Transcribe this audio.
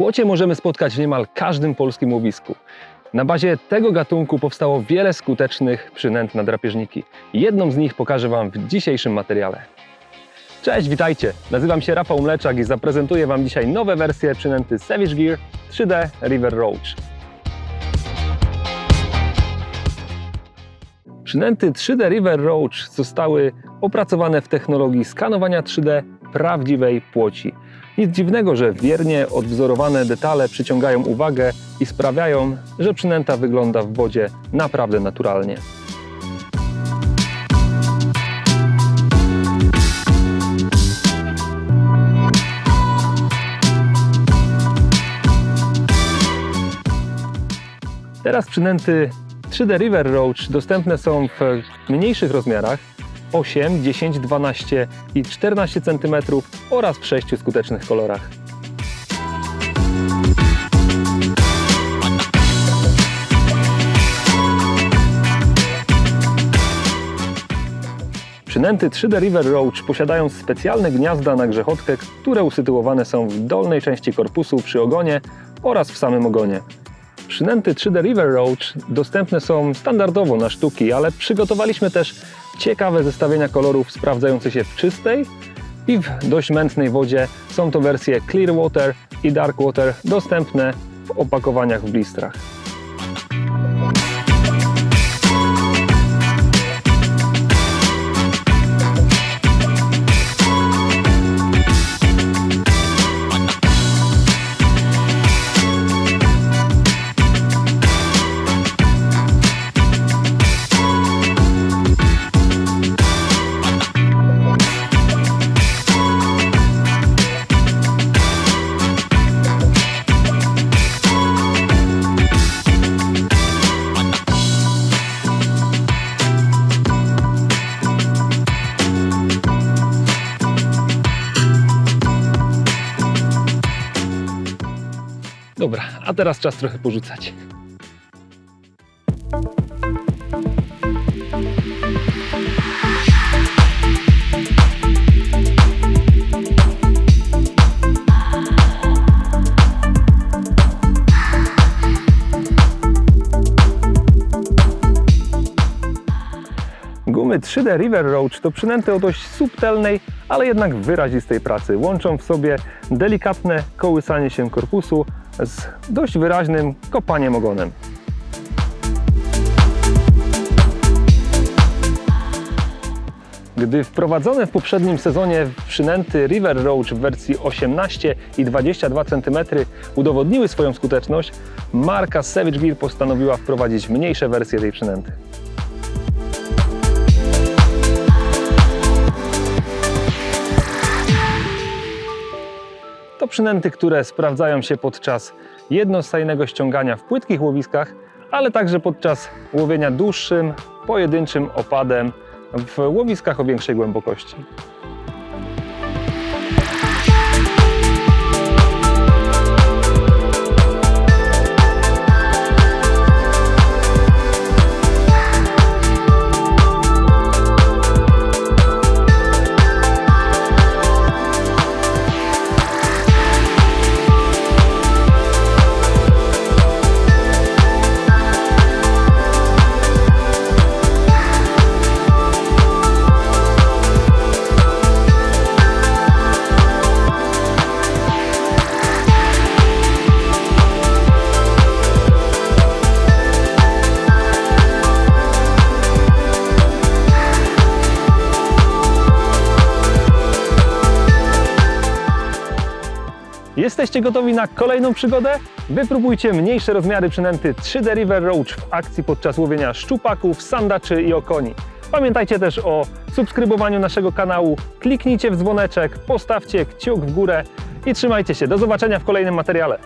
Kłocie możemy spotkać w niemal każdym polskim łowisku. Na bazie tego gatunku powstało wiele skutecznych przynęt na drapieżniki. Jedną z nich pokażę Wam w dzisiejszym materiale. Cześć, witajcie! Nazywam się Rafał Mleczak i zaprezentuję Wam dzisiaj nowe wersje przynęty Savage Gear 3D River Roach. Przynęty 3D River Roach zostały opracowane w technologii skanowania 3D prawdziwej płoci. Nic dziwnego, że wiernie odwzorowane detale przyciągają uwagę i sprawiają, że przynęta wygląda w wodzie naprawdę naturalnie. Teraz przynęty 3D River Roach dostępne są w mniejszych rozmiarach 8, 10, 12 i 14 cm oraz w 6 skutecznych kolorach. Przynęty 3D River Roach posiadają specjalne gniazda na grzechotkę, które usytuowane są w dolnej części korpusu przy ogonie oraz w samym ogonie. Przynęty 3D River Roach dostępne są standardowo na sztuki, ale przygotowaliśmy też ciekawe zestawienia kolorów sprawdzające się w czystej i w dość mętnej wodzie. Są to wersje Clear Water i Dark Water dostępne w opakowaniach w blistrach. Dobra, a teraz czas trochę porzucać. Gumy 3D River Roach to przynęty o dość subtelnej, ale jednak wyrazistej pracy. Łączą w sobie delikatne kołysanie się korpusu z dość wyraźnym kopaniem ogonem. Gdy wprowadzone w poprzednim sezonie przynęty River Roach w wersji 18 i 22 cm udowodniły swoją skuteczność, marka Savage Gear postanowiła wprowadzić mniejsze wersje tej przynęty. Przynęty, które sprawdzają się podczas jednostajnego ściągania w płytkich łowiskach, ale także podczas łowienia dłuższym, pojedynczym opadem w łowiskach o większej głębokości. Jesteście gotowi na kolejną przygodę? Wypróbujcie mniejsze rozmiary przynęty 3D River Roach w akcji podczas łowienia szczupaków, sandaczy i okoni. Pamiętajcie też o subskrybowaniu naszego kanału, kliknijcie w dzwoneczek, postawcie kciuk w górę i trzymajcie się. Do zobaczenia w kolejnym materiale.